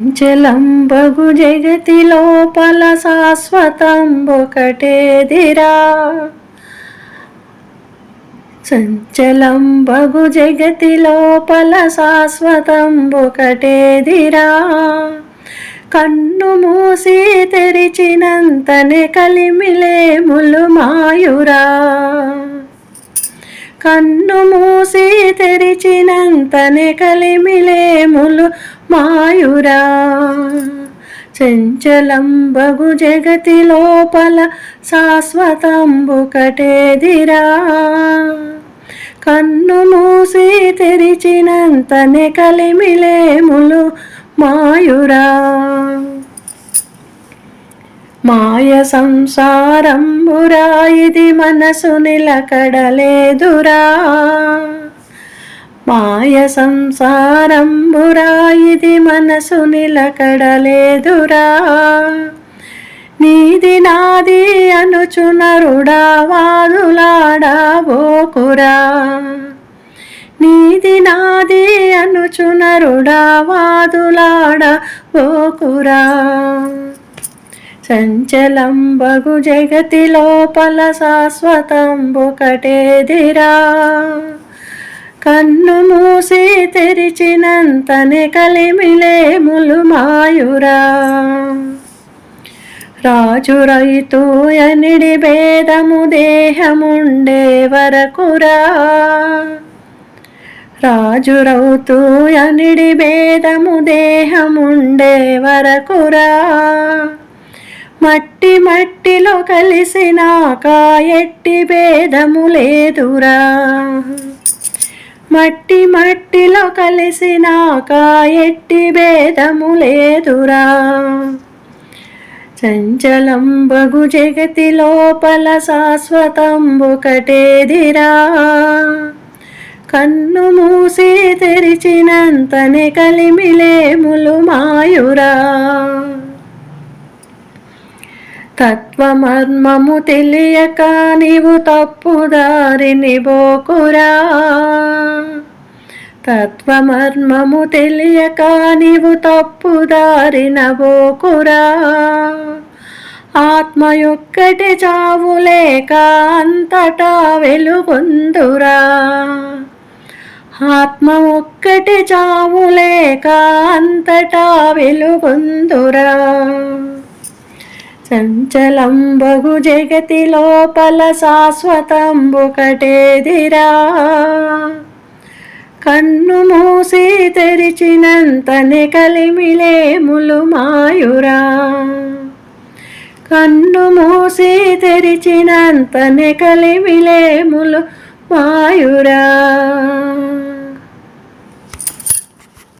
చలంబగు జగతి లోపల శాశ్వతంబొకటేదిరా సంచలంబగు జగతి లోపల శాశ్వతంబొకటేదిరా కన్ను మూసి తెరిచినంతనే కలిమిలేములు మాయురా కన్ను మూసి తెరిచినంతనే కలిమిలేములు మాయురా. చంచలంబగు జగతి లోపల శాశ్వతంబుకటేదిరా కన్ను మూసి తెరిచినంతనే కలిమిలేములు మాయురా. మాయ సంసారంబురా ఇది మనసు నిలకడలేదురా. మాయ సంసారంబురా ఇది మనసు నిలకడలేదురా. నీది నాది అనుచునరుడా వాదులాడాబోకురా నీది నాది అనుచునరుడా సంచలం బగు జగతి లోపల శాశ్వతంబుకటేదిరా కన్ను మూసి తెరిచినంతనే కలిమిలేములు మాయురా రాజు రైతు ఎనిడి భేదము దేహముండే వరకురా. రాజు రౌతు ఎనిడి భేదము దేహముండే వరకురా. మట్టి మట్టిలో కలిసినాక ఎట్టి భేదము లేదురా. మట్టి మట్టిలో కలిసినాక ఎట్టి భేదము లేదురా. చంచలంబగు జగతి లోపల శాశ్వతంబుకటేదిరా కన్ను మూసి తెరిచినంతనే కలిమిలేములు మాయురా. తత్వమర్మము తెలియక నీవు తప్పుదారిని బోకురా. తత్వమర్మము తెలియక నీవు తప్పుదారిన బోకురా ఆత్మ యొక్కటి చావు లేక అంతటా వెలుగొందురా. ఆత్మ ఒక్కటి చావు లేక అంతటా వెలుగొందురా. చంచలంబగు జగతి లోపల శాశ్వతంబుకటేదిరా కన్ను మూసి తెరిచినంతనే కలిమిలేములు మాయురా కన్ను మూసి తెరిచినంతనే కలిమిలేములు మాయురా